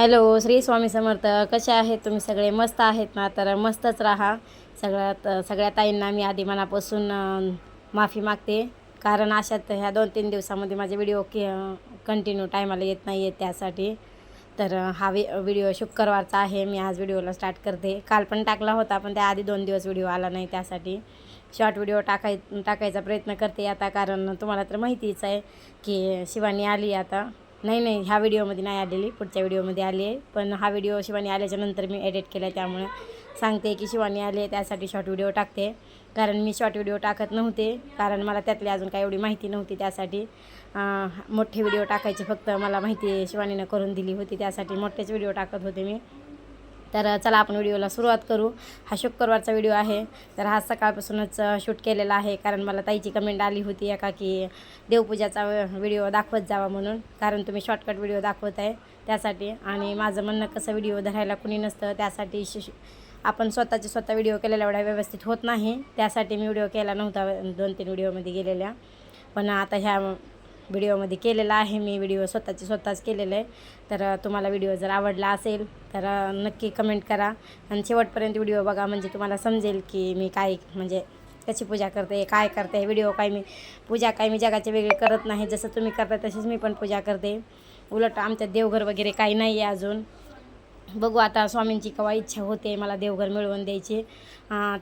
Hello Shri Swami Samarth. कसे आहेत तुम्ही सगळे? मस्त आहेत ना? तर मस्तच राहा. सगळ्यात सगळ्या ताईंना मी आधी मनापासून माफी मागते. कारण अशात ह्या दोन तीन दिवसामध्ये माझे व्हिडिओ की कंटिन्यू टायमाला येत नाही आहेत त्यासाठी. तर हा वि व्हिडिओ शुक्रवारचा आहे. मी आज व्हिडिओला स्टार्ट करते. काल पण टाकला होता पण त्याआधी दोन दिवस व्हिडिओ आला नाही त्यासाठी. शॉर्ट व्हिडिओ टाकाय टाकायचा प्रयत्न करते आता. कारण तुम्हाला तर माहितीच आहे की शिवानी आली आता. नाही नाही ह्या व्हिडिओमध्ये नाही आलेली पुढच्या व्हिडिओमध्ये आली आहे. पण हा व्हिडिओ शिवानी आल्याच्यानंतर मी एडिट केला आहे त्यामुळे सांगते की शिवानी आले त्यासाठी शॉर्ट व्हिडिओ टाकते. कारण मी शॉर्ट व्हिडिओ टाकत नव्हते कारण मला त्यातली अजून काही एवढी माहिती नव्हती त्यासाठी. मोठे व्हिडिओ टाकायचे फक्त मला माहिती शिवानीनं करून दिली होती त्यासाठी मोठेच व्हिडिओ टाकत होते मी. तर चला आपण व्हिडिओला सुरुवात करू. हा शुक्रवारचा व्हिडिओ आहे. तर हा सकाळपासूनच शूट केलेला आहे. कारण मला ताईची कमेंट आली होती एका की देवपूजाचा व्हिडिओ दाखवत जावा म्हणून. कारण तुम्ही शॉर्टकट व्हिडिओ दाखवत आहे त्यासाठी. आणि माझं म्हणणं कसं व्हिडिओ धरायला कुणी नसतं त्यासाठी शिश आपण स्वतःचे स्वतः व्हिडिओ केलेला एवढा व्यवस्थित होत नाही. त्यासाठी मी व्हिडिओ केला नव्हता दोन तीन व्हिडिओमध्ये गेलेल्या. पण आता ह्या व्हिडिओमध्ये केलेला आहे. मी व्हिडिओ स्वतःचे स्वतःच केलेलं आहे. तर तुम्हाला व्हिडिओ जर आवडला असेल तर नक्की कमेंट करा. आणि शेवटपर्यंत व्हिडिओ बघा. म्हणजे तुम्हाला समजेल की मी काय म्हणजे कशी पूजा करते काय करते. व्हिडिओ काय मी पूजा काय मी जगाचे वेगळे करत नाही. जसं तुम्ही करता तशीच मी पण पूजा करते. उलट आमच्या देवघर वगैरे काही नाही आहे अजून. बघू आता स्वामींची केव्हा इच्छा होते मला देवघर मिळवून द्यायची.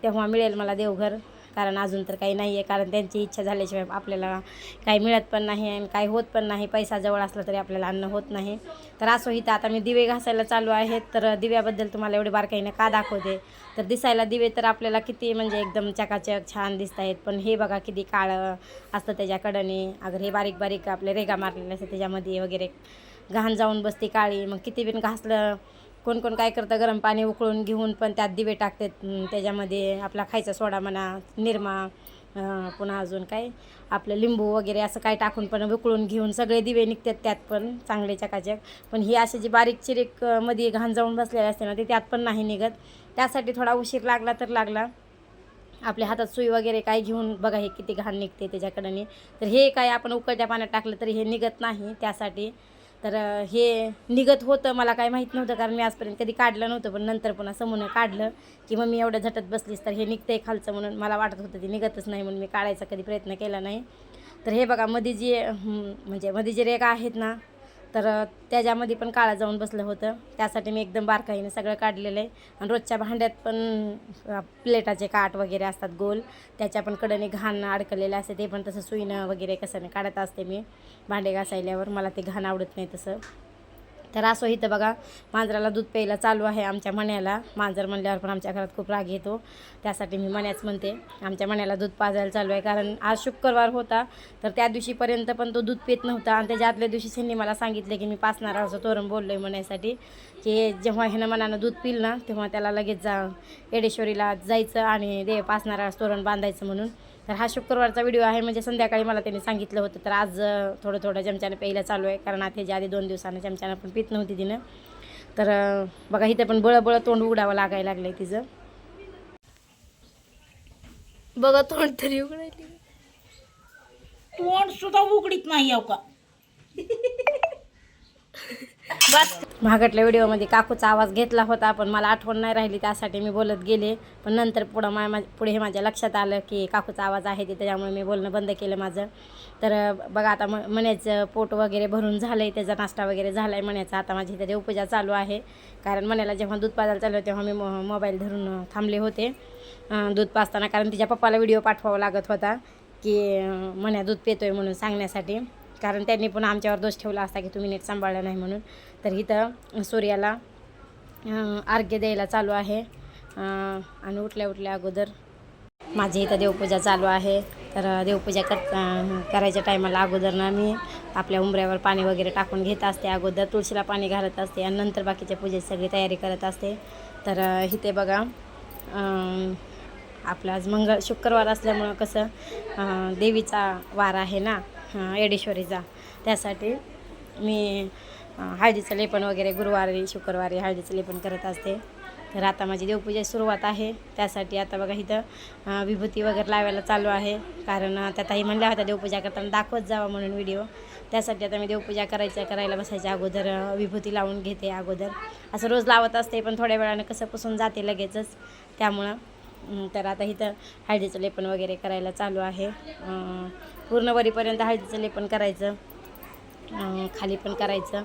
तेव्हा मिळेल मला देवघर. कारण अजून तर काही नाही आहे कारण त्यांची इच्छा झाल्याशिवाय आपल्याला काही मिळत पण नाही आणि काही होत पण नाही. पैसा जवळ असला तरी आपल्याला अन्न होत नाही. तर असो इथं आता मी दिवे घासायला चालू आहेत तर दिव्याबद्दल तुम्हाला एवढे बारकाईने का दाखवते? तर दिसायला दिवे तर आपल्याला किती म्हणजे एकदम चकाचक छान दिसत आहेत. पण हे बघा किती काळं असतं त्याच्याकडने. अगर हे बारीक बारीक आपले रेगा मारलेले असतात त्याच्यामध्ये वगैरे. घाण जाऊन बसते काळी. मग किती बिन घासलं कोण कोण काय करतं गरम पाणी उकळून घेऊन पण त्यात दिवे टाकतात. त्याच्यामध्ये आपला खायचा सोडा म्हणा निरमा पुन्हा अजून काय आपलं लिंबू वगैरे असं काय टाकून पण उकळून घेऊन सगळे दिवे निघतात त्यात पण चांगले चकाचक. पण ही अशी जी बारीक चिरीकमध्ये घाण जाऊन बसलेले असते ना ते त्यात पण नाही निघत. त्यासाठी थोडा उशीर लागला तर लागला. आपल्या हातात सुई वगैरे काय घेऊन बघा हे किती घाण निघते त्याच्याकडे तर हे काय आपण उकळत्या पाण्यात टाकलं तरी हे निघत नाही त्यासाठी. तर हे निघत होतं. मला काय माहीत नव्हतं कारण मी आजपर्यंत कधी काढलं नव्हतं. पण नंतर पुन्हा समोरनं काढलं की मग मी एवढं झटत बसलीस तर हे निघतंय खालचं म्हणून. मला वाटत होतं ते निघतच नाही म्हणून मी काढायचा कधी प्रयत्न केला नाही. तर हे बघा मध्ये जे म्हणजे मध्ये जे रेगा आहेत ना तर त्याच्यामध्ये पण काळा जाऊन बसलं होतं. त्यासाठी मी एकदम बारकाईने सगळं काढलेलं आहे. आणि रोजच्या भांड्यात पण प्लेटाचे काठ वगैरे असतात गोल. त्याच्या पण कडने घाण अडकलेलं असते. ते पण तसं सुईनं वगैरे कसं काढत असते मी. भांडे घासायल्यावर मला ते घाण आवडत नाही तसं. तर असं इथं बघा मांजराला दूध प्यायला चालू आहे आमच्या मण्याला. मांजर म्हणल्यावर पण आमच्या घरात खूप राग येतो. त्यासाठी मी मण्याच म्हणते आमच्या मण्याला दूध पाजायला चालू आहे. कारण आज शुक्रवार होता तर त्या दिवशीपर्यंत पण तो दूध पित नव्हता. आणि त्याच्या आदल्या दिवशी त्यांनी मला सांगितलं की मी पाचणार असं तोरण बोललो आहे म्हणायसाठी की जेव्हा ह्यानं मनानं दूध पिल ना तेव्हा त्याला लगेच जा येडेश्वरीला जायचं आणि दे पाचणारा तोरण बांधायचं म्हणून. तर हा शुक्रवारचा व्हिडिओ आहे. म्हणजे संध्याकाळी मला त्यांनी सांगितलं होतं. तर आज थोडं थोडं चमच्यानं प्यायला चालू आहे. कारण आता ह्याच्या आधी दोन दिवसानं चमच्यानं पण पित नव्हती तिनं. तर बघा इथं पण बळं बळं तोंड उघडावं लागायला लागलं आहे तिचं. बघा तोंड तरी उघडायली तोंड सुद्धा उघडीत नाही याव का? बस महागटल्या व्हिडिओमध्ये काकूचा आवाज घेतला होता पण मला आठवण नाही राहिली त्यासाठी मी बोलत गेले. पण नंतर पुढं मा पुढे हे माझ्या लक्षात आलं की काकूचा आवाज आहे ते त्याच्यामुळे मी बोलणं बंद केलं माझं. तर बघा आता म मण्याचं पोट वगैरे भरून झालं आहे त्याचा नाश्ता वगैरे झाला आहे मण्याचा आता माझी इथे देवपूजा चालू आहे. कारण मण्याला जेव्हा दूध पाजायला चालू तेव्हा मी मो मोबाईल धरून थांबले होते. दूध पाजताना कारण तिच्या पप्पाला व्हिडिओ पाठवावा लागत होता की मण्या दूध पितोय म्हणून सांगण्यासाठी. कारण त्यांनी पण आमच्यावर दोष ठेवला असता की तुम्ही नीट सांभाळलं नाही म्हणून. तर इथं सूर्याला आरोग्य अर्घ्य द्यायला चालू आहे. आणि उठल्या उठल्या अगोदर माझी इथं देवपूजा चालू आहे. तर देवपूजा कर करायच्या टायमाला अगोदर ना मी आपल्या उंबऱ्यावर पाणी वगैरे टाकून घेत असते. अगोदर तुळशीला पाणी घालत असते आणि नंतर बाकीच्या पूजेची सगळी तयारी करत असते. तर इथे बघा आपला आज मंगळ शुक्रवार असल्यामुळं कसं देवीचा वार आहे ना येडेश्वरीचा त्यासाठी मी हळदीचं लेपन वगैरे गुरुवारी शुक्रवारी हळदीचं लेपन करत असते. तर आता माझी देवपूजा सुरुवात आहे. त्यासाठी आता बघा इथं विभूती वगैरे लावायला चालू आहे. कारण अं, म्हणल्या होत्या देवपूजा करताना दाखवत जावा म्हणून व्हिडिओ. त्यासाठी आता मी देवपूजा करायचं करायला बसायच्या अगोदर विभूती लावून घेते अगोदर. असं रोज लावत असते पण थोड्या वेळानं कसं पुसून जाते लगेचच. त्यामुळं तर आता इथं हळदीचं लेपन वगैरे करायला चालू आहे. पूर्ण वरीपर्यंत हळदीचं लेपन करायचं खाली पण करायचं.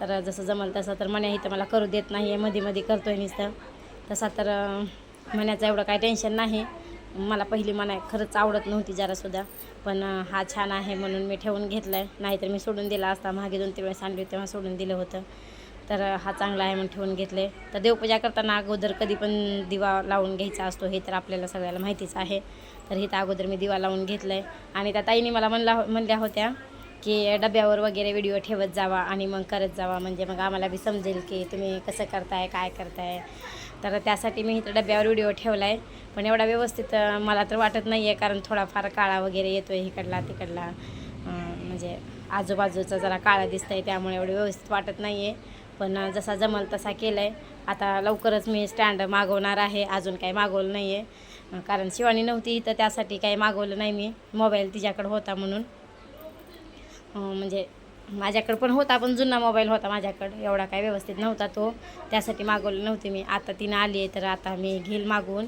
तर जसं जमल तसं तर मण्या इथं मला करू देत नाही आहे मध्ये मध्ये करतो आहे नुसतं. तसा तर मण्याचं एवढं काय टेन्शन नाही. मला पहिली मना खरंच आवडत नव्हती जरासुद्धा. पण हा छान आहे म्हणून मी ठेवून घेतला आहे नाहीतर मी सोडून दिला असता. मागे दोन तीन वेळेस आणली तेव्हा सोडून दिलं होतं. तर हा चांगला आहे म्हणून ठेवून घेतले तर देवपूजा करताना अगोदर कधी पण दिवा लावून घ्यायचा असतो हे तर आपल्याला सगळ्याला माहितीच आहे. तर इथं अगोदर मी दिवा लावून घेतलं आहे आणि त्या ताईने मला म्हणला म्हणल्या होत्या की डब्यावर वगैरे व्हिडिओ ठेवत जावा आणि मग करत जावा. म्हणजे मग आम्हाला बी समजेल की तुम्ही कसं करताय काय करताय. तर त्यासाठी मी इथं डब्यावर व्हिडिओ ठेवला आहे पण एवढा व्यवस्थित मला तर वाटत नाही आहे कारण थोडाफार काळा वगैरे येतो आहे इकडला तिकडला. म्हणजे आजूबाजूचा जरा काळा दिसतं आहे त्यामुळे एवढं व्यवस्थित वाटत नाही आहे पण जसा जमल तसा केला आहे आता लवकरच मी स्टँड मागवणार आहे. अजून काही मागवलं नाही आहे कारण शिवानी नव्हती तर त्यासाठी काही मागवलं नाही मी. मोबाईल तिच्याकडं होता म्हणून. म्हणजे माझ्याकडं पण होता पण जुना मोबाईल होता माझ्याकडं. एवढा काय व्यवस्थित नव्हता तो. त्यासाठी मागवलं नव्हती मी. आता तिनं आली आहे तर आता मी घेईल मागवून.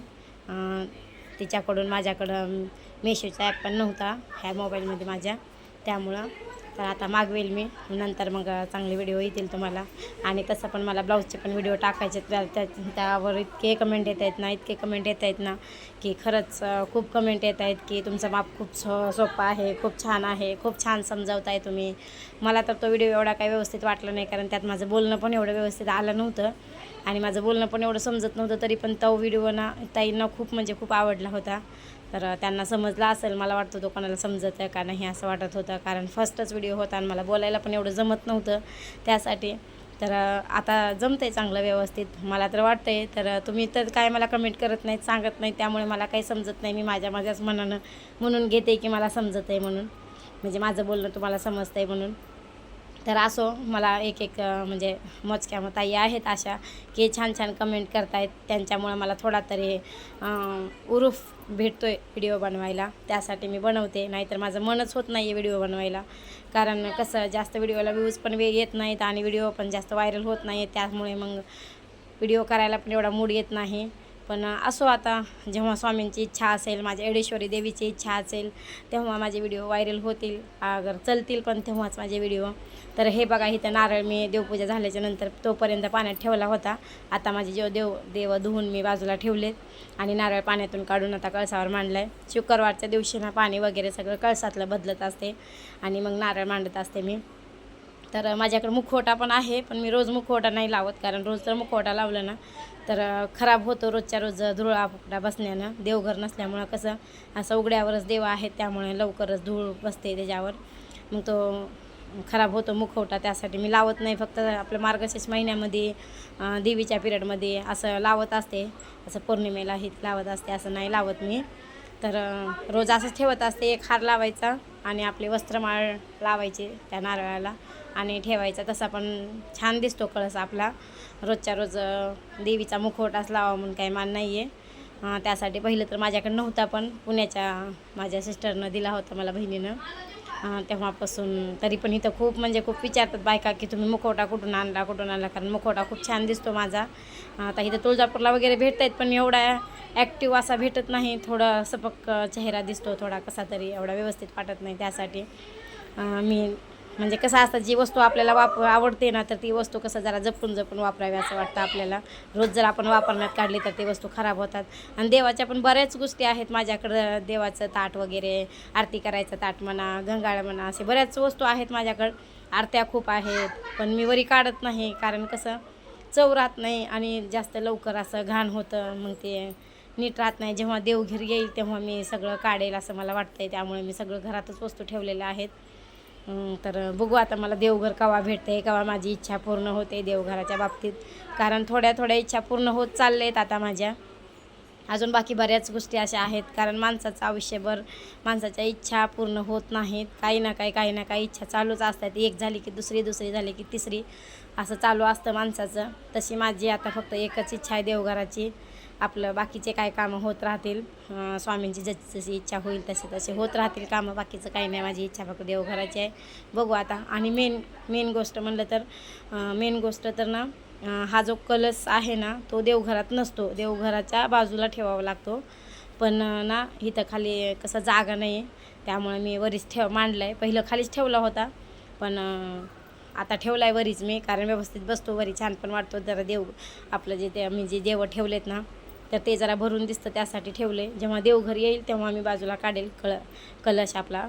तिच्याकडून माझ्याकडं मेशोचा ॲप पण नव्हता ह्या मोबाईलमध्ये माझ्या. त्यामुळं तर आता मागवेल मी. नंतर मग चांगले व्हिडिओ येतील तुम्हाला. आणि तसं पण मला ब्लाऊजचे पण व्हिडिओ टाकायचे त्या त्या- त्यावर इतके कमेंट येत आहेत ना इतके कमेंट येत आहेत ना की खरंच खूप कमेंट येत आहेत की तुमचं माप खूप सो सोपं आहे खूप छान आहे खूप छान समजावताय तुम्ही. मला तर तो व्हिडिओ एवढा काही व्यवस्थित वाटला नाही कारण त्यात माझं बोलणं पण एवढं व्यवस्थित आलं नव्हतं. आणि माझं बोलणं पण एवढं समजत नव्हतं तरी पण तो व्हिडिओ ना ताईंना खूप म्हणजे खूप आवडला होता. तर त्यांना समजलं असेल मला वाटतं तो कोणाला समजत आहे का नाही असं वाटत होतं. कारण फर्स्टच व्हिडिओ होता आणि मला बोलायला पण एवढं जमत नव्हतं त्यासाठी. तर आता जमतं आहे चांगलं व्यवस्थित. मला तर वाटतं आहे तर तुम्ही तर काय मला कमेंट करत नाहीत सांगत नाही त्यामुळे मला काही समजत नाही. मी माझ्या माझ्याच मनानं म्हणून घेते की मला समजत आहे म्हणून. म्हणजे माझं बोलणं तुम्हाला समजतं आहे म्हणून. तर असो मला एक एक म्हणजे मोजक्या ताई आहेत अशा की छान छान कमेंट करतायत. त्यांच्यामुळं मला थोडा तरी उरूफ भेटतो आहे व्हिडिओ बनवायला. त्यासाठी मी बनवते. नाहीतर माझं मनच होत नाही आहे व्हिडिओ बनवायला. कारण कसं जास्त व्हिडिओला व्ह्यूज पण वे येत नाहीत आणि व्हिडिओ पण जास्त व्हायरल होत नाही त्यामुळे मग व्हिडिओ करायला पण एवढा मूड येत नाही. पण असो आता जेव्हा स्वामींची इच्छा असेल माझ्या एडेश्वरी देवीची इच्छा असेल तेव्हा माझे व्हिडिओ व्हायरल होतील अगर चलतील पण तेव्हाच माझे व्हिडिओ. तर हे बघा इथं नारळ मी देवपूजा झाल्याच्यानंतर तोपर्यंत पाण्यात ठेवला होता. आता माझे जेव देव देव धुवून मी बाजूला ठेवलेत आणि नारळ पाण्यातून काढून आता कळसावर मांडला आहे शुक्रवारच्या दिवशी ना पाणी वगैरे सगळं कळसातलं बदलत असते आणि मग नारळ मांडत असते मी. तर माझ्याकडे मुखवटा पण आहे पण मी रोज मुखवटा नाही लावत कारण रोज जर मुखवटा लावलं ना तर खराब होतो रोजच्या रोज धुळा फुकटा बसण्यानं. देवघर नसल्यामुळं कसं असं उघड्यावरच देव आहेत त्यामुळे लवकरच धूळ बसते त्याच्यावर. मग तो खराब होतो मुखवटा त्यासाठी मी लावत नाही फक्त आपल्या मार्गशीर्ष महिन्यामध्ये देवीच्या पिरियडमध्ये असं लावत असते. असं पौर्णिमेला हे लावत असते असं नाही लावत मी. तर रोज असंच ठेवत असते एक हार लावायचा आणि आपले वस्त्रमाळ लावायचे त्या नारळाला. आणि ठेवायचा तसा पण छान दिसतो कळस आपला. रोजच्या रोज देवीचा मुखवटाच लावा म्हणून काही मान नाही आहे त्यासाठी पहिलं तर माझ्याकडे नव्हता पण पुण्याच्या माझ्या सिस्टरनं दिला होता मला बहिणीनं. तेव्हापासून तरी पण इथं खूप म्हणजे खूप विचारतात बायका की तुम्ही मुखवटा कुठून आणला कुठून आणला? कारण मुखवटा खूप छान दिसतो माझा. आता इथं तुळजापूरला वगैरे भेटत आहेत पण एवढा ॲक्टिव्ह असा भेटत नाही. थोडा सपक चेहरा दिसतो थोडा कसा तरी एवढा व्यवस्थित वाटत नाही त्यासाठी. मी म्हणजे कसं असतं जी वस्तू आपल्याला वाप आवडते ना तर ती वस्तू कसं जरा जपून जपून वापरावी असं वाटतं आपल्याला. रोज जर आपण वापरण्यात काढली तर ती वस्तू खराब होतात. आणि देवाच्या पण बऱ्याच गोष्टी आहेत माझ्याकडं. देवाचं ताट वगैरे आरती करायचं ताट म्हणा गंगाळ म्हणा असे बऱ्याच वस्तू आहेत माझ्याकडं. आरत्या खूप आहेत पण मी वरी काढत नाही कारण कसं चव राहत नाही आणि जास्त लवकर असं घाण होतं. मग ते नीट राहत नाही. जेव्हा देवघीर येईल तेव्हा मी सगळं काढेल असं मला वाटतंय. त्यामुळे मी सगळं घरातच वस्तू ठेवलेल्या आहेत. तर बघू आता मला देवघर कवा भेटते कवा माझी इच्छा पूर्ण होते देवघराच्या बाबतीत. कारण थोड्या थोड्या इच्छा पूर्ण होत चाललेत आता माझ्या. अजून बाकी बऱ्याच गोष्टी अशा आहेत कारण माणसाचं आयुष्यभर माणसाच्या इच्छा पूर्ण होत नाहीत. काही ना काही काही ना काही इच्छा चालूच असतात. एक झाली की दुसरी दुसरी झाली की तिसरी. असं चालू असतं माणसाचं. तशी माझी आता फक्त एकच इच्छा आहे देवघराची. आपलं बाकीचे काय कामं होत राहतील स्वामींची जशी जशी इच्छा होईल तसे तसे होत राहतील कामं बाकीचं काही नाही माझी इच्छा फक्त देवघराची आहे. बघू आता. आणि मेन मेन गोष्ट म्हणलं तर मेन गोष्ट तर ना हा जो कलस आहे ना तो देवघरात नसतो. देवघराच्या बाजूला ठेवावा लागतो. पण ना इथं खाली कसं जागा नाही आहे त्यामुळे मी वरीच ठेव मांडला आहे पहिलं खालीच ठेवला होता. पण आता ठेवला आहे वरीच मी. कारण व्यवस्थित बसतो. वरी छान पण वाटतो. जरा देव आपलं जे ते मी जे देवं ठेवलेत ना तर ते जरा भरून दिसतं त्यासाठी ठेवले जेव्हा देवघर येईल तेव्हा मी बाजूला काढेल कळ कलश आपला.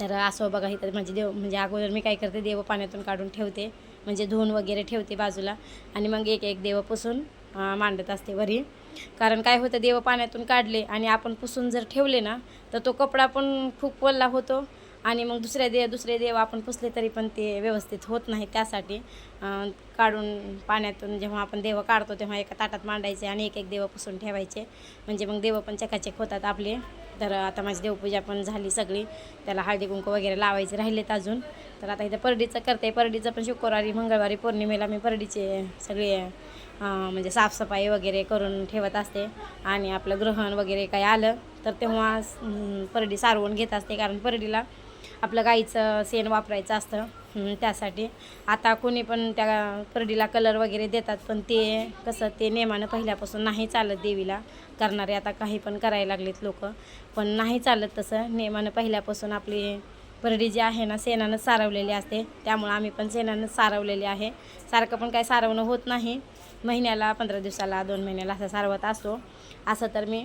तर असं बघा इथं म्हणजे देव म्हणजे अगोदर मी काय करते देव पाण्यातून काढून ठेवते. म्हणजे धुवून वगैरे ठेवते बाजूला. आणि मग एक एक देव पुसून मांडत असते वरी. कारण काय होतं देव पाण्यातून काढले आणि आपण पुसून जर ठेवले ना तर तो कपडा पण खूप वल्ला होतो. आणि मग दुसऱ्या दे दुसरे देव आपण पुसले तरी पण ते व्यवस्थित होत नाही त्यासाठी. काढून पाण्यातून जेव्हा आपण देव काढतो तेव्हा एका ताटात मांडायचे आणि एक एक देव पुसून ठेवायचे. म्हणजे मग देव पण चकाचक होतात आपले. तर आता माझी देवपूजा पण झाली सगळी. त्याला हळदी कुंकू वगैरे लावायचे राहिलेत अजून. तर आता इथं परडीचं करते. परडीचं पण शुक्रवारी मंगळवारी पौर्णिमेला मी परडीचे सगळे म्हणजे साफसफाई वगैरे करून ठेवत असते. आणि आपलं ग्रहण वगैरे काही आलं तर तेव्हा परडी सारवून घेत असते. कारण परडीला आपलं गाईचं शेण वापरायचं असतं. त्यासाठी. आता कोणी पण त्या परडीला कलर वगैरे देतात पण ते कसं ते नेमानं पहिल्यापासून नाही चालत देवीला. करणारे आता काही पण करायला लागलेत लोक. पण नाही चालत तसं. नेमानं पहिल्यापासून आपली परडी जी आहे ना शेणानं सारवलेली असते. त्यामुळं आम्ही पण शेणानं सारवलेली आहे. सारखं पण काय सारवणं होत नाही. महिन्याला पंधरा दिवसाला दोन महिन्याला असं सारवत असतो. असं तर मी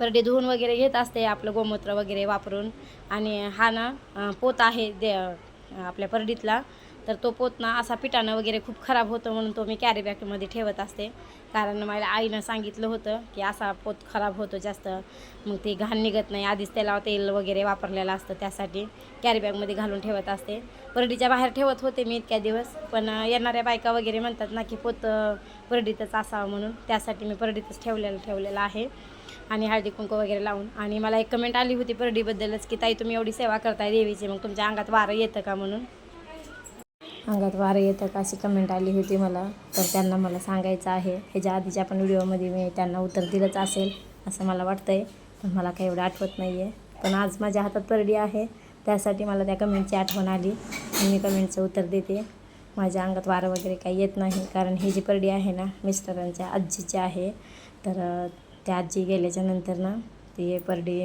परडे धुवून वगैरे घेत असते आपलं गोमूत्र वगैरे वापरून. आणि हा ना पोत आहे दे आपल्या परडीतला. तर तो पोत ना असा पिठानं वगैरे खूप खराब होतो म्हणून तो मी कॅरी बॅगमध्ये ठेवत असते. कारण मला आईनं सांगितलं होतं की असा पोत खराब होतो जास्त. मग ते घाण निघत नाही. आधीच त्याला तेल वगैरे वापरलेलं असतं त्यासाठी कॅरी बॅगमध्ये घालून ठेवत असते. परडीच्या बाहेर ठेवत होते मी इतक्या दिवस. पण येणाऱ्या बायका वगैरे म्हणतात ना की पोत परडीतच असावं म्हणून. त्यासाठी मी परडीतच ठेवलेलं ठेवलेलं आहे. आणि हळदी कुंकू वगैरे लावून. आणि मला एक कमेंट आली होती परडीबद्दलच की ताई तुम्ही एवढी सेवा करताय देवीची मग तुमच्या अंगात वारं येतं का म्हणून? अंगात वारं येतं का अशी कमेंट आली होती मला. तर त्यांना मला सांगायचं आहे ह्याच्या आधीच्या पण व्हिडिओमध्ये मी त्यांना उत्तर दिलंच असेल असं मला वाटतं आहे पण मला काही एवढं आठवत नाही आहे पण आज माझ्या हातात परडी आहे त्यासाठी मला त्या कमेंटची आठवण आली. आणि मी कमेंटचं उत्तर देते. माझ्या अंगात वारं वगैरे काही येत नाही कारण ही जी परडी आहे ना मिस्टरांच्या आजीची आहे. तर त्या आजी गेल्याच्यानंतर ना ती परडी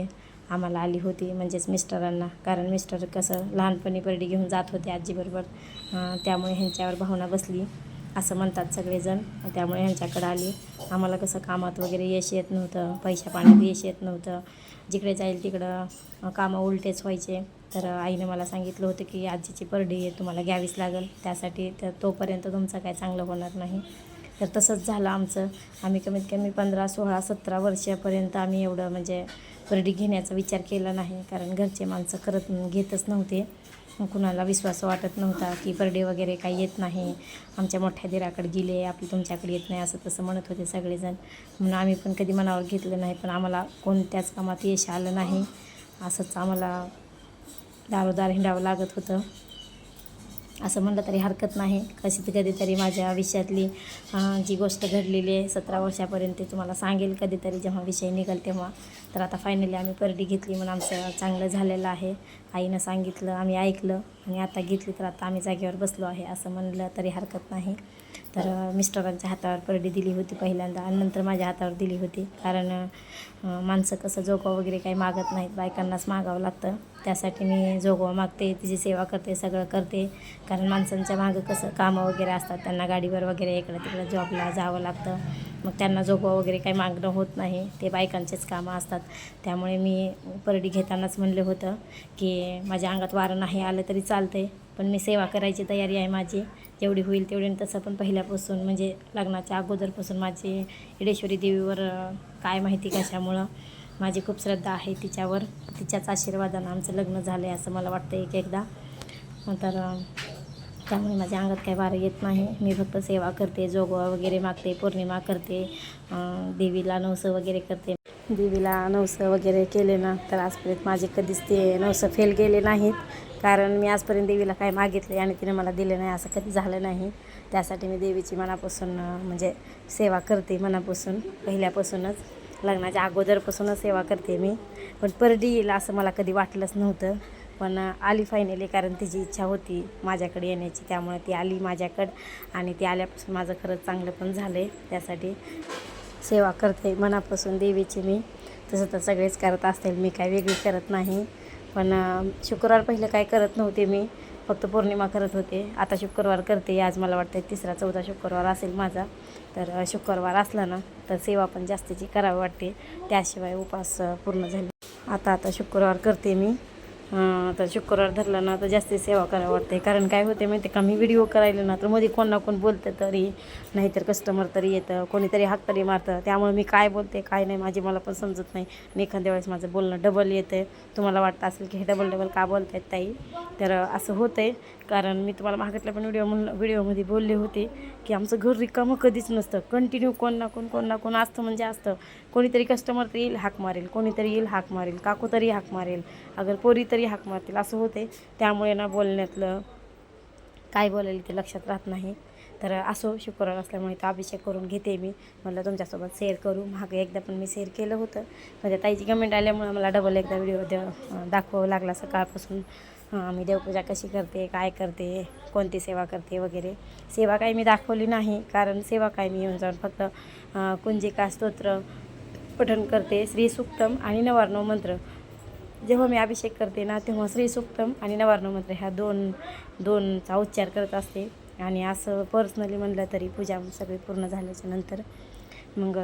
आम्हाला आली होती म्हणजेच मिस्टरांना. कारण मिस्टर कसं लहानपणी परडी घेऊन जात होते आजीबरोबर. त्यामुळे ह्यांच्यावर भावना बसली असं म्हणतात सगळेजण. त्यामुळे ह्यांच्याकडं आली. आम्हाला कसं कामात वगैरे यश येत नव्हतं पैशा पाण्यात यश येत नव्हतं. जिकडे जाईल तिकडं कामं उलटेच व्हायचे. तर आईनं मला सांगितलं होतं की आजीची परडी आहे तुम्हाला घ्यावीच लागेल. त्यासाठी तर तोपर्यंत तुमचं काय चांगलं होणार नाही. तर तसंच झालं आमचं. आम्ही कमीत कमी पंधरा सोळा सतरा वर्षापर्यंत आम्ही एवढं म्हणजे परडी घेण्याचा विचार केला नाही. कारण घरचे माणसं करत घेतच नव्हते. मग कुणाला विश्वास वाटत नव्हता की परडे वगैरे काही येत नाही. आमच्या मोठ्या दिराकडे गेले आपली तुमच्याकडे येत नाही असं तसं म्हणत होते सगळेजण. म्हणून आम्ही पण कधी मनावर घेतलं नाही पण आम्हाला कोणत्याच कामात यश आलं नाही. असंच आम्हाला दारोदार हिंडावं लागत होतं. असं म्हणलं तरी हरकत नाही. कशी कधीतरी माझ्या आयुष्यातली जी गोष्ट घडलेली आहे सतरा वर्षापर्यंत ती तुम्हाला सांगेल कधीतरी जेव्हा विषय निघेल तेव्हा. तर आता फायनली आम्ही परडी घेतली म्हणून आमचं चांगलं झालेलं आहे. आईनं सांगितलं आम्ही ऐकलं आणि आता घेतली तर आता आम्ही जागेवर बसलो आहे असं म्हणलं तरी हरकत नाही. तर मिस्टरांच्या हातावर परडी दिली होती पहिल्यांदा आणि नंतर माझ्या हातावर दिली होती. कारण माणसं कसं जोगवा वगैरे काही मागत नाहीत बायकांनाच मागावं लागतं. त्यासाठी मी जोगवा मागते तिची सेवा करते सगळं करते. कारण माणसांच्या मागं कसं कामं वगैरे असतात त्यांना गाडीवर वगैरे इकडं तिकडं जॉबला जावं लागतं. मग त्यांना जोगवा वगैरे काही मागणं होत नाही. ते बायकांचेच कामं असतात. त्यामुळे मी परडी घेतानाच म्हणलं होतं की माझ्या अंगात वारं नाही आलं तरी चालतंय. पण मी सेवा करायची तयारी आहे माझी. जेवढी होईल तेवढी तसं पण पहिल्यापासून म्हणजे लग्नाच्या अगोदरपासून माझी इडेश्वरी देवीवर काय माहिती कशामुळं माझी खूप श्रद्धा आहे तिच्यावर. तिच्याच आशीर्वादानं आमचं लग्न झालं आहे असं मला वाटतं एक एकदा. तर त्यामुळे माझ्या अंगात काही वारं येत नाही. मी फक्त सेवा करते जोगवा वगैरे मागते पौर्णिमा करते देवीला नवसं वगैरे करते. देवीला नवसं वगैरे केले ना तर आजपर्यंत माझे कधीच ते नवसं फेल गेले नाहीत. कारण मी आजपर्यंत देवीला काय मागितले आणि तिने मला दिले नाही असं कधी झालं नाही. त्यासाठी मी देवीची मनापासून म्हणजे सेवा करते मनापासून पहिल्यापासूनच. लग्नाच्या अगोदरपासूनच सेवा करते मी. पण परडी येईल असं मला कधी वाटलंच नव्हतं. पण आली फायनली कारण तिची इच्छा होती माझ्याकडे येण्याची. त्यामुळे ती आली माझ्याकडं आणि ती आल्यापासून माझं खरंच चांगलं पण झालं आहे त्यासाठी सेवा करते मनापासून देवीची मी. तसं तर सगळेच करत असतील मी काय वेगळी करत नाही. पण शुक्रवार पहिलं काय करत नव्हते मी. फक्त पौर्णिमा करत होते. आता शुक्रवार करते. आज मला वाटतं तिसरा चौथा शुक्रवार असेल माझा. तर शुक्रवार असला ना तर सेवा पण जास्तीची करावी वाटते. त्याशिवाय उपास पूर्ण झाले. आता आता शुक्रवार करते मी. आता शुक्रवार धरला ना तर जास्ती सेवा करावं वाटते कारण काय होते माहिती का मी व्हिडिओ करायला ना तर मध्ये कोण ना कोण बोलतं तरी नाहीतर कस्टमर तरी येतं कोणीतरी हाक तरी मारतं. त्यामुळे मी काय बोलते काय नाही माझी मला पण समजत नाही. मी एखाद्या वेळेस माझं बोलणं डबल येतं तुम्हाला वाटतं असेल की हे डबल डबल का बोलतायत ताई? तर असं होतं आहे कारण मी तुम्हाला मागितल्या पण व्हिडिओ म्हणलं व्हिडिओमध्ये बोलले होते की आमचं घर रिकामं कधीच नसतं. कंटिन्यू कोण ना कोण कोण ना कोण असतं म्हणजे असतं. कोणीतरी कस्टमर तरी येईल हाक मारेल. कोणीतरी येईल हाक मारेल. काकू तरी हाक मारेल. अगर पोरी तरी हाक मारतील. असं होते त्यामुळे ना बोलण्यातलं काय बोलायला ते लक्षात राहत नाही. तर असो शुक्रवार असल्यामुळे तो अभिषेक करून घेते मी. म्हटलं तुमच्यासोबत शेअर करू. मागे एकदा पण मी शेअर केलं होतं. म्हणजे ताईची कमेंट आल्यामुळे मला डबल एकदा व्हिडिओ द दाखवावं लागला सकाळपासून. मी देवपूजा कशी करते काय करते कोणती सेवा करते वगैरे. सेवा काही मी दाखवली नाही. कारण सेवा काय मी येऊन जाऊन फक्त कुंजिका स्तोत्र पठण करते. श्री सुक्तम आणि नवार्णव मंत्र. जेव्हा मी अभिषेक करते ना तेव्हा श्रीसुक्तम आणि नवार्ण मंत्र ह्या दोन दोनचा उच्चार करत असते. आणि असं पर्सनली म्हणलं तरी पूजा सगळी पूर्ण झाल्याच्यानंतर मग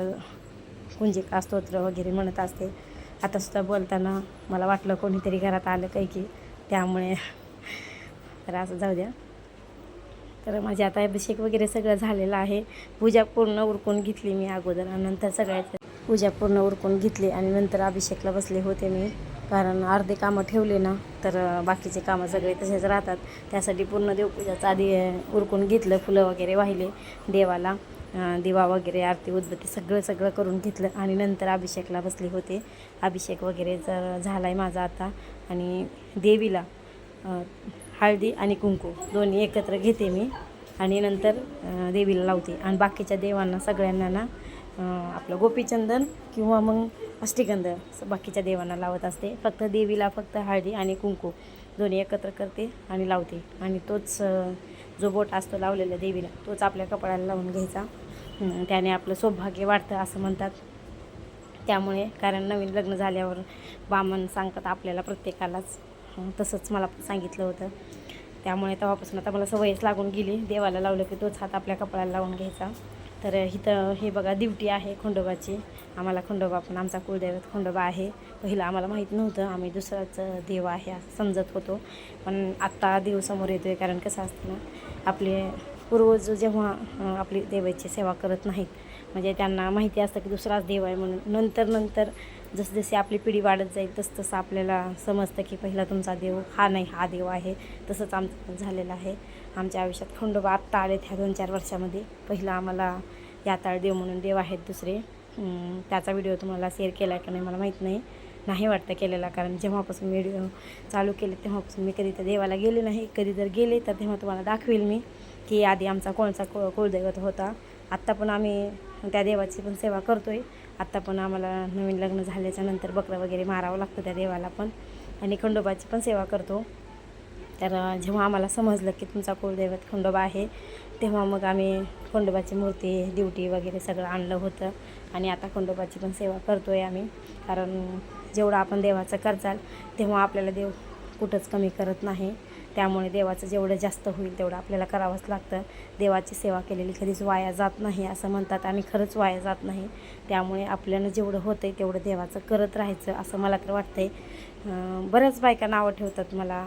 कुंजिका स्तोत्र वगैरे म्हणत असते. आतासुद्धा बोलताना मला वाटलं कोणीतरी घरात आलं काही की त्यामुळे तर असं जाऊ द्या. तर माझे आता अभिषेक वगैरे सगळं झालेलं आहे. पूजा पूर्ण उरकून घेतली मी अगोदर आणि नंतर सगळ्यात पूजा पूर्ण उरकून घेतली आणि नंतर अभिषेकला बसले होते मी. कारण अर्धे कामं ठेवले ना तर बाकीचे कामं सगळे तसेच राहतात. त्यासाठी पूर्ण देवपूजाचं आधी उरकून घेतलं फुलं वगैरे वाहिले देवाला दिवा वगैरे आरती उदबत्ती सगळं सगळं करून घेतलं आणि नंतर अभिषेकला बसले होते. अभिषेक वगैरे जर झाला आहे माझा आता आणि देवीला हळदी आणि कुंकू दोन्ही एकत्र घेते मी आणि नंतर देवीला लावते. आणि बाकीच्या देवांना सगळ्यांना ना आपलं गोपीचंदन किंवा मग अष्टीगंध बाकीच्या देवांना लावत असते. फक्त देवीला फक्त हळदी आणि कुंकू दोन्ही एकत्र करते आणि लावते. आणि तोच जो बोट असतो लावलेला देवीला तोच आपल्या कपाळाला लावून घ्यायचा. त्याने आपलं सौभाग्य वाढतं असं म्हणतात. त्यामुळे कारण नवीन लग्न झाल्यावर बामण सांगतात आपल्याला प्रत्येकालाच. तसंच मला सांगितलं होतं. त्यामुळे तेव्हापासून आता मला सवयच लागून गेली. देवाला लावलं की तोच हात आपल्या कपाळाला लावून घ्यायचा. तर इथं हे बघा दिवटी आहे खंडोबाची. आम्हाला खंडोबा पण आमचा कुलदैवत खंडोबा आहे. पहिलं आम्हाला माहीत नव्हतं आम्ही दुसराच देव आहे असं समजत होतो. पण आत्ता देव समोर येतो आहे कारण कसं असतं ना आपले पूर्वज जेव्हा आपली देवाची सेवा करत नाहीत म्हणजे त्यांना माहिती असतं की दुसराच देव आहे म्हणून. नंतर नंतर जसजशी आपली पिढी वाढत जाईल तसं तसं आपल्याला समजतं की पहिला तुमचा देव हा नाही हा देव आहे. तसंच आमचं झालेलं आहे. आमच्या आयुष्यात खंडोबा आत्ता आलेत ह्या दोन चार वर्षामध्ये. पहिलं आम्हाला याताळ देव म्हणून देव आहेत दुसरे. त्याचा व्हिडिओ तुम्हाला शेअर केला का नाही मला माहीत नाही. नाही वाटतं केलेला कारण जेव्हापासून व्हिडिओ चालू केले तेव्हापासून मी कधी तर देवाला गेले नाही. कधी जर गेले तर तेव्हा तुम्हाला दाखवेल मी की आधी आमचा कोणचा को कुळदैवत होता. आत्ता पण आम्ही त्या देवाची पण सेवा करतो आहे आत्ता पण आम्हाला नवीन लग्न झाल्याच्यानंतर बकरं वगैरे मारावं लागतं त्या देवाला पण. आणि खंडोबाची पण सेवा करतो. तर जेव्हा आम्हाला समजलं की तुमचा कुलदैवत खंडोबा आहे तेव्हा मग आम्ही खंडोबाची मूर्ती दिवटी वगैरे सगळं आणलं होतं. आणि आता खंडोबाची पण सेवा करतो आहे आम्ही. कारण जेवढं आपण देवाचं करचाल तेव्हा आपल्याला देव कुठंच कमी करत नाही. त्यामुळे देवाचं जेवढं जास्त होईल तेवढं आपल्याला करावंच लागतं. देवाची सेवा केलेली कधीच वाया जात नाही असं म्हणतात. आणि खरंच वाया जात नाही. त्यामुळे आपल्यानं जेवढं होतं आहे तेवढं देवाचं करत राहायचं असं मला तर वाटतं आहे बऱ्याच बायका नावं ठेवतात मला.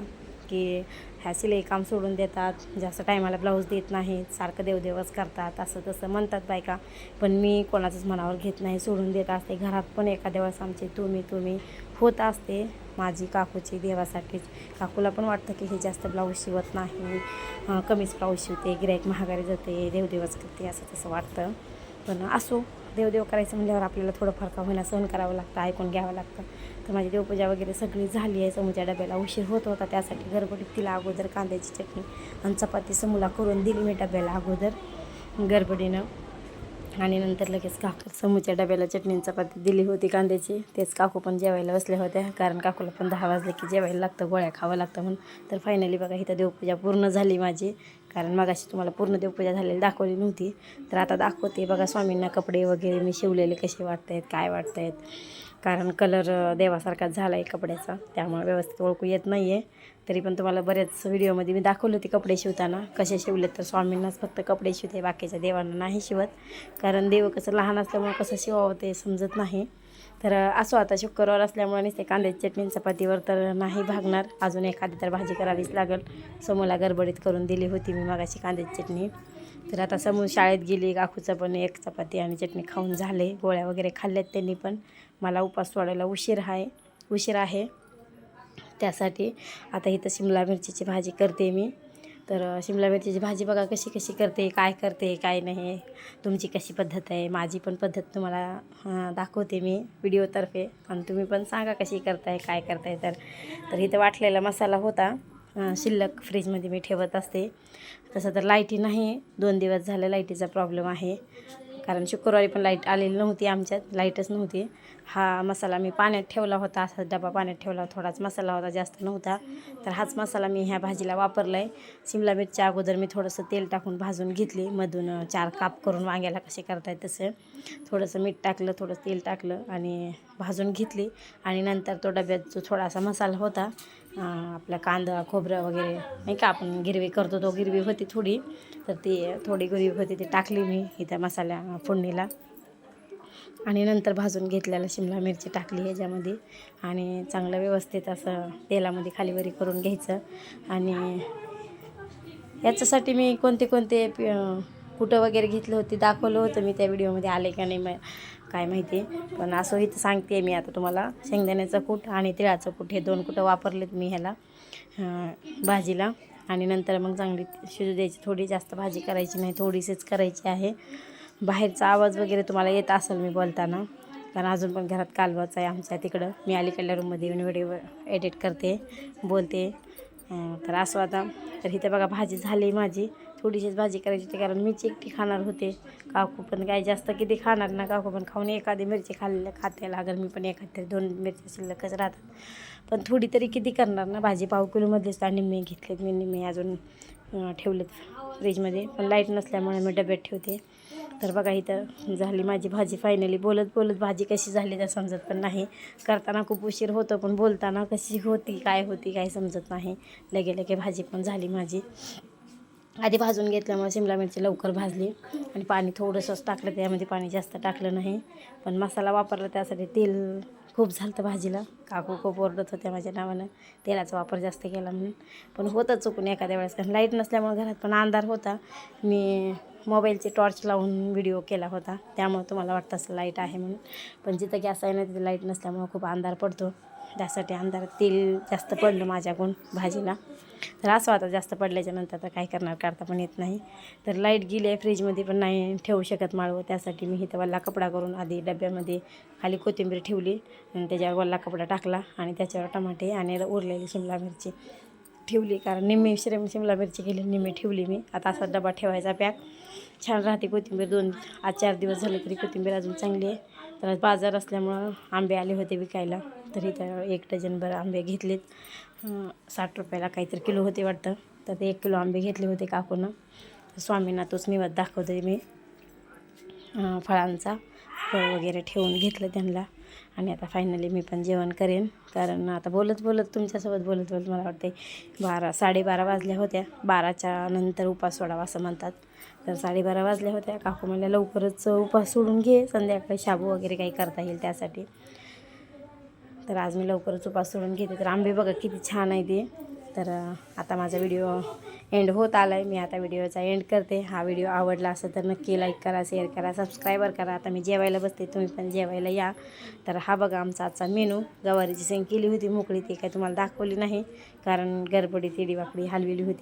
की ह्या शिलाई काम सोडून देतात जास्त टायमाला ब्लाऊज देत नाहीत सारखं देवदेवच करतात असं तसं म्हणतात बायका. पण मी कोणाचंच मनावर घेत नाही सोडून देत असते. घरात पण एखाद्या वेळेस आमचे तुम्ही तुम्ही होत असते माझी काकूची देवासाठीच काकूला पण वाटतं की हे जास्त ब्लाऊज शिवत नाही कमीच ब्लाऊज शिवते गिराईक महागारी जाते देवदेवच करते असं तसं वाटतं. पण असो देवदेव करायचं म्हणल्यावर आपल्याला थोडंफार का होईना सहन करावं लागतं ऐकून घ्यावं लागतं. तर माझी देवपूजा वगैरे सगळी झाली आहे. समूच्या डब्याला उशीर होत होता त्यासाठी गरबडीत तिला अगोदर कांद्याची चटणी आणि चपाती समूला करून दिली मी डब्याला अगोदर गडबडीनं आणि नंतर लगेच काकू समूच्या डब्याला चटणी चपाती दिली होती कांद्याची. तेच काकू पण जेवायला बसल्या होत्या कारण काकूला पण दहा वाजले की जेवायला लागतं गोळ्या खावं लागतं म्हणून. तर फायनली बघा इथं देवपूजा पूर्ण झाली माझी. कारण मगाशी तुम्हाला पूर्ण देवपूजा झालेली दाखवली नव्हती. तर आता दाखवते बघा स्वामींना कपडे वगैरे मी शिवलेले कसे वाटत आहेत काय वाटत आहेत कारण कलर देवासारखाच झाला आहे कपड्याचा. त्यामुळे व्यवस्थित ओळखू येत नाही आहे तरी पण तुम्हाला बऱ्याच व्हिडिओमध्ये मी दाखवले होते कपडे शिवताना. कसे शिवलेत तर स्वामींनाच फक्त कपडे शिवते बाकीच्या देवांना नाही शिवत. कारण देव कसं लहान असल्यामुळे कसं शिवावं ते समजत नाही. तर असो आता शुक्रवार असल्यामुळे नुसते कांद्याची चटणी चपातीवर तर नाही भागणार. अजून एखादी तर भाजी करावीच लागेल. समूला गडबडीत करून दिली होती मी मगाशी कांद्याची चटणी. तर आता समोर शाळेत गेली. काकूचं पण एक चपाती आणि चटणी खाऊन झाले. गोळ्या वगैरे खाल्ल्यात त्यांनी पण. मला उपास सोडायला उशीर आहे उशीर आहे. त्यासाठी आता इथं शिमला मिरचीची भाजी करते मी. तर शिमला मिरचीची भाजी बघा कशी कशी करते काय करते काय नाही. तुमची कशी पद्धत आहे माझी पण पद्धत तुम्हाला दाखवते मी व्हिडिओतर्फे. आणि तुम्ही पण सांगा कशी करताय काय करताय तर. तर इथं वाटलेला मसाला होता शिल्लक फ्रीजमध्ये मी ठेवत असते. तसं तर लाईटी नाही. दोन दिवस झालं लाईटीचा प्रॉब्लेम आहे. कारण शुक्रवारी पण लाइट आलेली नव्हती आमच्यात लाईटच नव्हती. हा मसाला मी पाण्यात ठेवला होता असा डबा पाण्यात ठेवला थोडाच मसाला होता जास्त नव्हता. तर हाच मसाला मी ह्या भाजीला वापरला आहे शिमला मिरच्या अगोदर मी थोडंसं तेल टाकून भाजून घेतली. मधून चार काप करून वांग्याला कसे करतायत तसं. थोडंसं मीठ टाकलं थोडंसं तेल टाकलं आणि भाजून घेतली. आणि नंतर तो डब्यात जो थोडासा मसाला होता आपला कांदा खोबरं वगैरे नाही का आपण गिरवी करतो तो गिरवी होती थोडी. तर ती थोडी गिरवी होती ती टाकली मी इथं मसाल्या फोडणीला. आणि नंतर भाजून घेतलेला शिमला मिरची टाकली ह्याच्यामध्ये. आणि चांगलं व्यवस्थित असं तेलामध्ये खालीवरी करून घ्यायचं. आणि याच्यासाठी मी कोणते कोणते कुठं वगैरे घेतलं होते दाखवलं होतं. मी त्या व्हिडिओमध्ये आले का नाही मा- काय माहिती. पण असं इथं सांगते मी आता तुम्हाला. शेंगदाण्याचं कूट आणि तिळाचं कूट हे दोन कुठं वापरलेत मी ह्याला भाजीला. आणि नंतर मग चांगली शिजू द्यायची. थोडी जास्त भाजी करायची नाही थोडीशीच करायची आहे. बाहेरचा आवाज वगैरे तुम्हाला येत असेल मी बोलताना. कारण अजून पण घरात कालवाच आहे आमच्या तिकडं. मी अलीकडल्या रूममध्ये येऊन व्हिडिओ एडिट करते बोलते. तर असं आता तर इथे बघा भाजी झाली माझी. थोडीशीच भाजी करायची होती कारण मीच एकटी खाणार होते. काकू पण काय जास्त किती खाणार ना काकू पण खाऊन एखादी मिरची खाल्ल्या खाते लागेल मी पण एखादी दोन मिरची शिल्लकच राहतात. पण थोडी तरी किती करणार ना भाजी पाव किलोमध्येच आणि निम्मे घेतलेत मी निम्मे अजून ठेवलेत फ्रीजमध्ये पण लाइट नसल्यामुळे मी डब्यात ठेवते. तर बघा इथं झाली माझी भाजी फायनली बोलत बोलत भाजी कशी झाली तर समजत पण नाही. करताना खूप उशीर होतो पण बोलताना कशी होती काय होती काय समजत नाही. लगे लगे भाजी पण झाली माझी. आधी भाजून घेतल्यामुळे शिमला मिरची लवकर भाजली आणि पाणी थोडंसंच टाकलं त्यामध्ये पाणी जास्त टाकलं नाही. पण मसाला वापरला त्यासाठी तेल खूप झालं होतं भाजीला. काकू खूप ओरडत होत्या माझ्या नावानं तेलाचा वापर जास्त केला म्हणून. पण होतं चुकून एखाद्या वेळेस. कारण लाइट नसल्यामुळे घरात पण अंधार होता. मी मोबाईलचे टॉर्च लावून व्हिडिओ केला होता. त्यामुळे तुम्हाला वाटतं असं लाइट आहे म्हणून. पण जिथं गॅस आहे ना तिथे लाइट नसल्यामुळं खूप अंधार पडतो. त्यासाठी अंधार तेल जास्त पडलं माझ्याकडून भाजीला. तर असं आता जास्त पडल्याच्यानंतर तर काय करणार करता पण येत नाही. तर लाइट गेली आहे फ्रीजमध्ये पण नाही ठेवू शकत माळवं. त्यासाठी मी इथं वल्ला कपडा करून आधी डब्यामध्ये खाली कोथिंबीर ठेवली आणि त्याच्यावर वल्ला कपडा टाकला आणि त्याच्यावर टमाटे आणि उरलेली शिमला मिरची ठेवली कारण निम्मी श्रेम शिमला मिरची केली निम्मी ठेवली मी. आता असा डबा ठेवायचा पॅक. छान राहते कोथिंबीर. दोन आज चार दिवस झाले तरी कोथिंबीर अजून चांगली आहे. तर आज बाजार असल्यामुळं आंबे आले होते विकायला. तरी तर एक डझनभर आंबे घेतलेत. साठ रुपयाला काहीतरी किलो होते वाटतं. तर ते एक किलो आंबे घेतले होते काकूनं. स्वामींना तोच निवाद दाखवते मी. फळांचा. फळ वगैरे ठेवून घेतलं त्यांना. आणि आता फायनली मी पण जेवण करेन. कारण आता बोलत बोलत तुमच्यासोबत बोलत बोलत मला वाटते बारा साडेबारा वाजल्या होत्या. बाराच्या नंतर उपास सोडावा असं म्हणतात. तर साडेबारा वाजल्या होत्या. काकू म्हणल्या लवकरच उपास सोडून घे. संध्याकाळी शाबू वगैरे काही करता येईल त्यासाठी. तर आज मी लवकरच उपास सोडून घेते. तर आंबे बघा किती छान आहे ते. तर आता माझा व्हिडिओ एंड होत आला आहे मी आता व्हिडिओचा एंड करते. हा व्हिडिओ आवडला असेल तर नक्की लाईक करा शेअर करा सबस्क्रायबर करा. आता मी जेवायला बसते तुम्ही पण जेवायला या. तर हा बघा आमचा आजचा मेनू गवारीची शेंग केली होती मोकळी ती काय तुम्हाला दाखवली नाही कारण गरबडी येडी वाकडी हलविली होती.